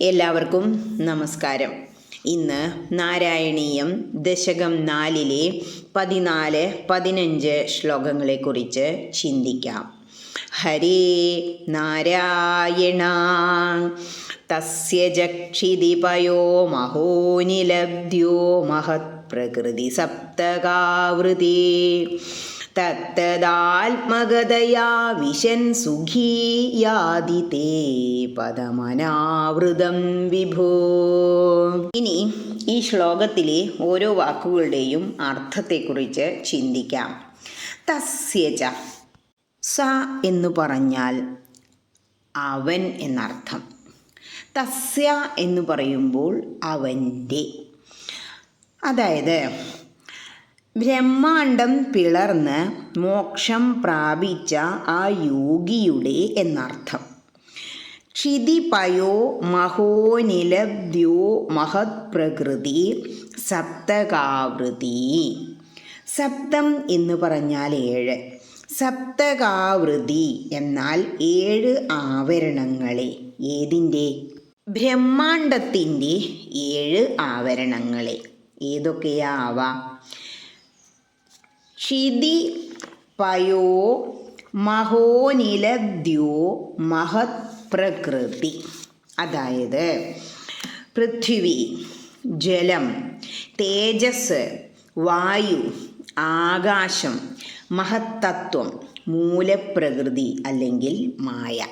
എല്ലാവർക്കും നമസ്കാരം. ഇന്ന് നാരായണീയം ദശകം നാലിലെ പതിനാല് പതിനഞ്ച് ശ്ലോകങ്ങളെക്കുറിച്ച് ചിന്തിക്കാം. ഹരേ നാരായണ തസ്യ ജക്ഷിതിപയോ മഹോനിലബ്ധ്യോ മഹത്പ്രകൃതി സപ്തകാവൃതി. തത്തദാത്മഗതയാ വിശൻ സുഖീയാതി തേ പദമനാവൃതം വിഭോ. ഇനി ഈ ശ്ലോകത്തിലെ ഓരോ വാക്കുകളുടെയും അർത്ഥത്തെക്കുറിച്ച് ചിന്തിക്കാം. തസ്യച. സ എന്ന് പറഞ്ഞാൽ അവൻ എന്നർത്ഥം. തസ്യ എന്ന് പറയുമ്പോൾ അവന്റെ. അതായത് ബ്രഹ്മാണ്ടം പിളർന്ന് മോക്ഷം പ്രാപിച്ച ആ യോഗിയുടെ എന്നർത്ഥം. ക്ഷിതിപയോ മഹോനിലബ്ധ്യോ മഹത് പ്രകൃതി സപ്തകാവൃതി. സപ്തം എന്ന് പറഞ്ഞാൽ ഏഴ്. സപ്തകാവൃതി എന്നാൽ ഏഴ് ആവരണങ്ങളെ. ഏതിന്റെ? ബ്രഹ്മാണ്ടത്തിന്റെ ഏഴ് ആവരണങ്ങളെ. ഏതൊക്കെയാവാം? ക്ഷിതി പയോ മഹോനിലദ്യോ മഹത് പ്രകൃതി. അതായത് പൃഥ്വി ജലം തേജസ് വായു ആകാശം മഹത്തത്വം മൂലപ്രകൃതി അല്ലെങ്കിൽ മായ.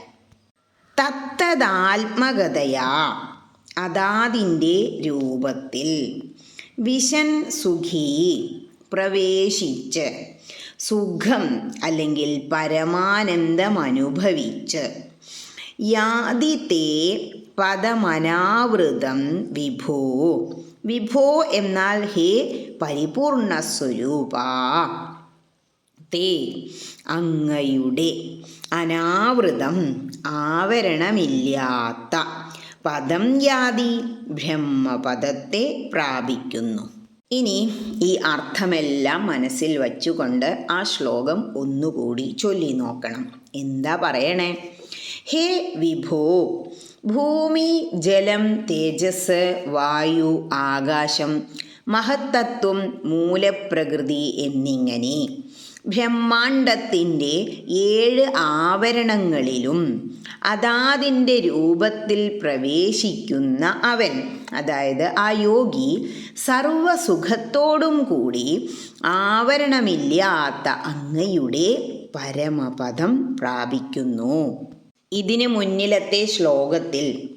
തത്തദാത്മകതയാ അതാതിന്റെ രൂപത്തിൽ. വിശൻ സുഖി പ്രവേശിച്ച് സുഖം അല്ലെങ്കിൽ പരമാനന്ദം അനുഭവിച്ച് യാതിത്തെ പദമനാവൃതം വിഭോ. വിഭോ എന്നാൽ ഹേ പരിപൂർണ സ്വരൂപ തേ അങ്ങയുടെ അനാവൃതം ആവരണമില്ലാത്ത പദം യാതി ബ്രഹ്മപദത്തെ പ്രാപിക്കുന്നു. ഇനി ഈ അർത്ഥമെല്ലാം മനസ്സിൽ വച്ചുകൊണ്ട് ആ ശ്ലോകം ഒന്നുകൂടി ചൊല്ലി നോക്കണം. എന്താ പറയണേ? ഹേ വിഭോ ഭൂമി ജലം തേജസ് വായു ആകാശം മഹത്തത്വം മൂലപ്രകൃതി എന്നിങ്ങനെ. ബ്രഹ്മാണ്ടത്തിന്റെ ഏഴ് ആവരണങ്ങളിലും അതാതിന്റെ രൂപത്തിൽ പ്രവേശിക്കുന്ന അവൻ അതായത് ആ യോഗി സർവസുഖത്തോടും കൂടി ആവരണമില്ലാത്ത അങ്ങയുടെ പരമപദം പ്രാപിക്കുന്നു. ഇതിന് മുന്നിലത്തെ ശ്ലോകത്തിൽ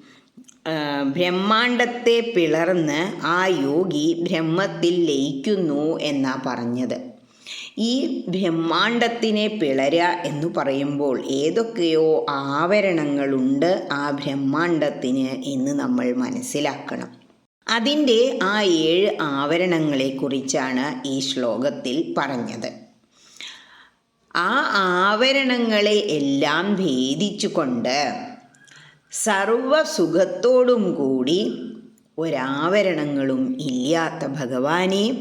ബ്രഹ്മാണ്ടത്തെ പിളർന്ന് ആ യോഗി ബ്രഹ്മത്തിൽ ലയിക്കുന്നു എന്നാ പറഞ്ഞത്. ഈ ബ്രഹ്മാണ്ടത്തിനെ പിളര എന്ന് പറയുമ്പോൾ ഏതൊക്കെയോ ആവരണങ്ങളുണ്ട് ആ ബ്രഹ്മാണ്ടത്തിന് എന്ന് നമ്മൾ മനസ്സിലാക്കണം. അതിന്റെ ആ ഏഴ് ആവരണങ്ങളെക്കുറിച്ചാണ് ഈ ശ്ലോകത്തിൽ പറഞ്ഞത്. ആ ആവരണങ്ങളെ എല്ലാം ഭേദിച്ചുകൊണ്ട് സർവസുഖത്തോടും കൂടി ഒരാവരണങ്ങളും ഇല്ലാത്ത ഭഗവാനെ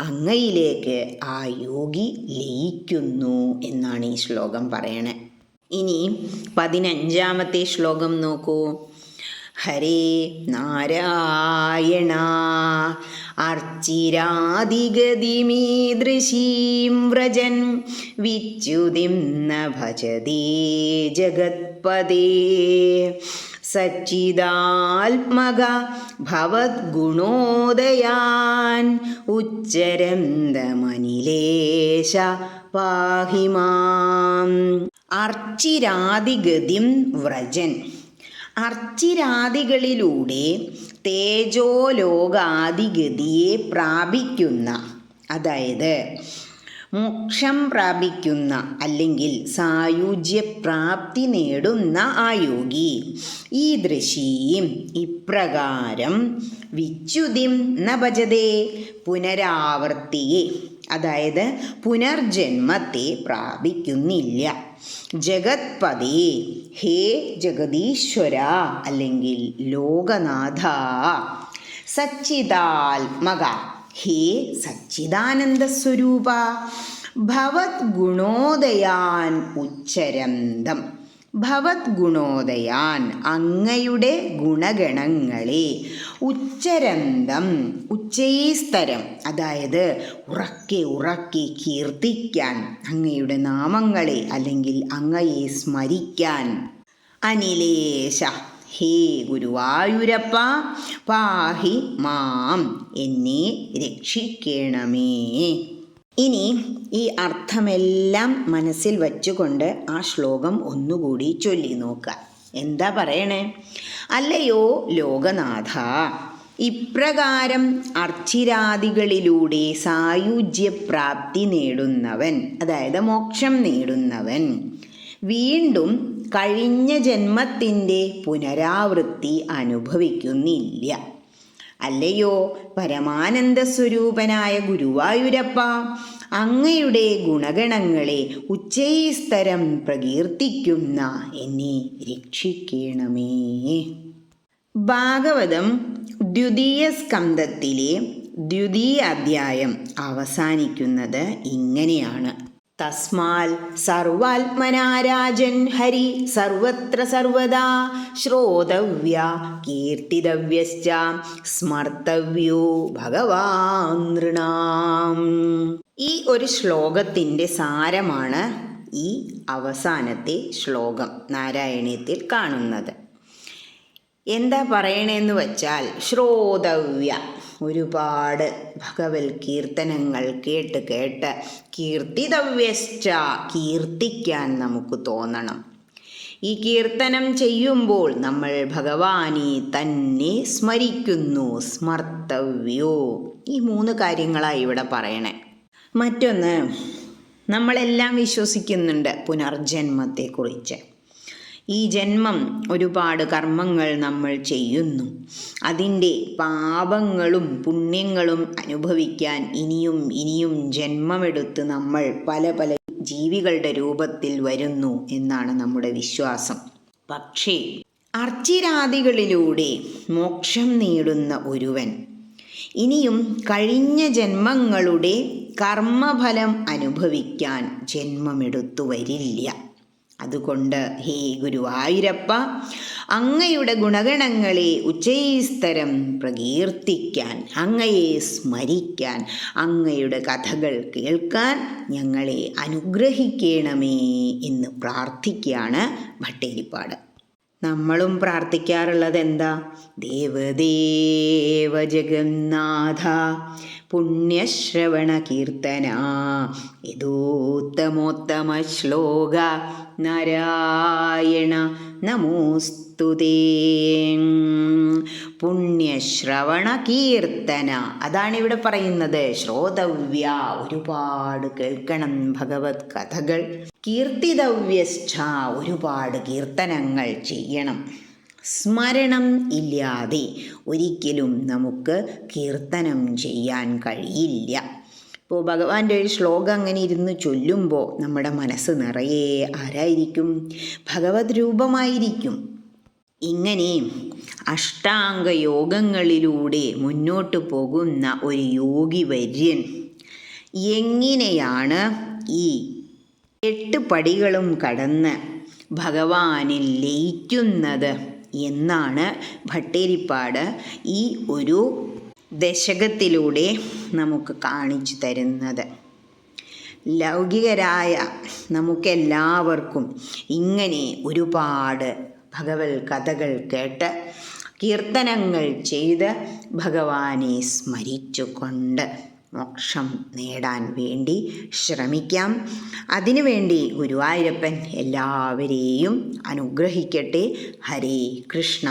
അങ്ങയിലേക്ക് ആ യോഗി ലയിക്കുന്നു എന്നാണ് ഈ ശ്ലോകം പറയണേ. ഇനി പതിനഞ്ചാമത്തെ ശ്ലോകം നോക്കൂ. ഹരേ നാരായണ അർച്ചിരാതിഗതിമീദൃശീം വ്രജൻ വിച്യുതിം ന ഭജതേ ജഗത്പദേ സച്ചിദാത്മക ഭവദ്ഗുണോദയാൻ ഉച്ചരന്തമനിലേശ പാഹിമാം അർച്ചിരാദിഗതിം വ്രജൻ. അർച്ചിരാദികളിലൂടെ തേജോലോകാദിഗതിയെ പ്രാപിക്കുന്ന അതായത് മോക്ഷം പ്രാപിക്കുന്ന അല്ലെങ്കിൽ സായുജ്യപ്രാപ്തി നേടുന്ന ആ യോഗി. ഈ ദൃശീം ഇപ്രകാരം വിച്യുതിം ന ഭജതേ പുനരാവർത്തിയെ. അതായത് പുനർജന്മത്തെ പ്രാപിക്കുന്നില്ല. ജഗത്പതി ഹേ ജഗദീശ്വര അല്ലെങ്കിൽ ലോകനാഥ സച്ചിദാത്മക ഹേ സച്ചിദാനന്ദ സ്വരൂപ. ഭവത് ഗുണോദയാൻ ഉച്ചരന്തം. ഭവത് ഗുണോദയാൻ അങ്ങയുടെ ഗുണഗണങ്ങളെ. ഉച്ചരന്തം ഉച്ചൈസ്തരം അതായത് ഉറക്കെ ഉറക്കെ കീർത്തിക്കാൻ അങ്ങയുടെ നാമങ്ങളെ അല്ലെങ്കിൽ അങ്ങയെ സ്മരിക്കാൻ. അനിലേശ. ഹേ ഗുരുവായൂരപ്പ പാഹി മാം എന്നെ രക്ഷിക്കണമേ. ഇനി ഈ അർത്ഥമെല്ലാം മനസ്സിൽ വച്ചുകൊണ്ട് ആ ശ്ലോകം ഒന്നുകൂടി ചൊല്ലി നോക്കുക. എന്താ പറയണേ? അല്ലയോ ലോകനാഥ ഇപ്രകാരം അർച്ചിരാദികളിലൂടെ സായുജ്യപ്രാപ്തി നേടുന്നവൻ അതായത് മോക്ഷം നേടുന്നവൻ വീണ്ടും കഴിഞ്ഞ ജന്മത്തിന്റെ പുനരാവൃത്തി അനുഭവിക്കുന്നില്ല. അല്ലയോ? പരമാനന്ദ സ്വരൂപനായ ഗുരുവായൂരപ്പ അങ്ങയുടെ ഗുണഗണങ്ങളെ ഉച്ചൈസ്തരം പ്രകീർത്തിക്കുന്ന എന്നെ രക്ഷിക്കണമേ. ഭാഗവതം ദ്വിതീയ സ്കന്ധത്തിലെ ദ്വിതീയ അധ്യായം അവസാനിക്കുന്നത് ഇങ്ങനെയാണ്. തസ്മാൽ സർവാത്മനാരാജൻ ഹരി സർവത്ര സർവദാ ശ്രോതവ്യ കീർത്തിതവ്യശ്ച സ്മർത്തവ്യോ ഭഗവാൻ നൃണാം. ഈ ഒരു ശ്ലോകത്തിന്റെ സാരമാണ് ഈ അവസാനത്തെ ശ്ലോകം നാരായണീയത്തിൽ കാണുന്നത്. എന്താ പറയണേന്ന് വച്ചാൽ ശ്രോതവ്യ ഒരുപാട് ഭഗവൽ കീർത്തനങ്ങൾ കേട്ട് കേട്ട് കീർത്തിതവ്യശ്ച കീർത്തിക്കാൻ നമുക്ക് തോന്നണം. ഈ കീർത്തനം ചെയ്യുമ്പോൾ നമ്മൾ ഭഗവാനെ തന്നെ സ്മരിക്കുന്നു സ്മർത്തവ്യോ? ഈ മൂന്ന് കാര്യങ്ങളാണ് ഇവിടെ പറയണേ. മറ്റൊന്ന് നമ്മളെല്ലാം വിശ്വസിക്കുന്നുണ്ട് പുനർജന്മത്തെക്കുറിച്ച്. ഈ ജന്മം ഒരുപാട് കർമ്മങ്ങൾ നമ്മൾ ചെയ്യുന്നു. അതിന്റെ പാപങ്ങളും പുണ്യങ്ങളും അനുഭവിക്കാൻ ഇനിയും ഇനിയും ജന്മമെടുത്ത് നമ്മൾ പല പല ജീവികളുടെ രൂപത്തിൽ വരുന്നു എന്നാണ് നമ്മുടെ വിശ്വാസം. പക്ഷേ അർച്ചിരാദികളിലൂടെ മോക്ഷം നേടുന്ന ഒരുവൻ ഇനിയും കഴിഞ്ഞ ജന്മങ്ങളുടെ കർമ്മഫലം അനുഭവിക്കാൻ ജന്മമെടുത്തു വരില്ല. അതുകൊണ്ട് ഹേ ഗുരുവായൂരപ്പ അങ്ങയുടെ ഗുണഗണങ്ങളെ ഉച്ചൈസ്തരം പ്രകീർത്തിക്കാൻ അങ്ങയെ സ്മരിക്കാൻ അങ്ങയുടെ കഥകൾ കേൾക്കാൻ ഞങ്ങളെ അനുഗ്രഹിക്കണമേ എന്ന് പ്രാർത്ഥിക്കുകയാണ് ഭട്ടേരിപ്പാട് നമ്മളും പ്രാർത്ഥിക്കാറുള്ളത് എന്താ ദേവദേവ ജഗന്നാഥ പുണ്യശ്രവണ കീർത്തന യഥോത്തമോത്തമ ശ്ലോക നാരായണ നമോസ്തുതേ പുണ്യശ്രവണകീർത്തന. അതാണ് ഇവിടെ പറയുന്നത്. ശ്രോതവ്യ ഒരുപാട് കേൾക്കണം ഭഗവത് കഥകൾ. കീർത്തിതവ്യശ്ച ഒരുപാട് കീർത്തനങ്ങൾ ചെയ്യണം. സ്മരണം ഇല്ലാതെ ഒരിക്കലും നമുക്ക് കീർത്തനം ചെയ്യാൻ കഴിയില്ല. ഇപ്പോൾ ഭഗവാന്റെ ഒരു ശ്ലോകം അങ്ങനെ ഇരുന്ന് ചൊല്ലുമ്പോൾ നമ്മുടെ മനസ്സ് നിറയെ ആരായിരിക്കും? ഭഗവത് രൂപമായിരിക്കും. ഇങ്ങനെ അഷ്ടാംഗ യോഗങ്ങളിലൂടെ മുന്നോട്ട് പോകുന്ന ഒരു യോഗി വര്യൻ എങ്ങനെയാണ് ഈ എട്ട് പടികളും കടന്ന് ഭഗവാനിൽ ലയിക്കുന്നത്? എന്നാണ് ഭട്ടേരിപ്പാട് ഈ ഒരു ദശകത്തിലൂടെ നമുക്ക് കാണിച്ചു തരുന്നത്. ലൗകികരായ നമുക്കെല്ലാവർക്കും ഇങ്ങനെ ഒരുപാട് ഭഗവത് കഥകൾ കേട്ട് കീർത്തനങ്ങൾ ചെയ്ത് ഭഗവാനെ സ്മരിച്ചുകൊണ്ട് മോക്ഷം നേടാൻ വേണ്ടി ശ്രമിക്കാം. അതിനുവേണ്ടി ഗുരുവായൂരപ്പൻ എല്ലാവരെയും അനുഗ്രഹിക്കട്ടെ. ഹരേ കൃഷ്ണ.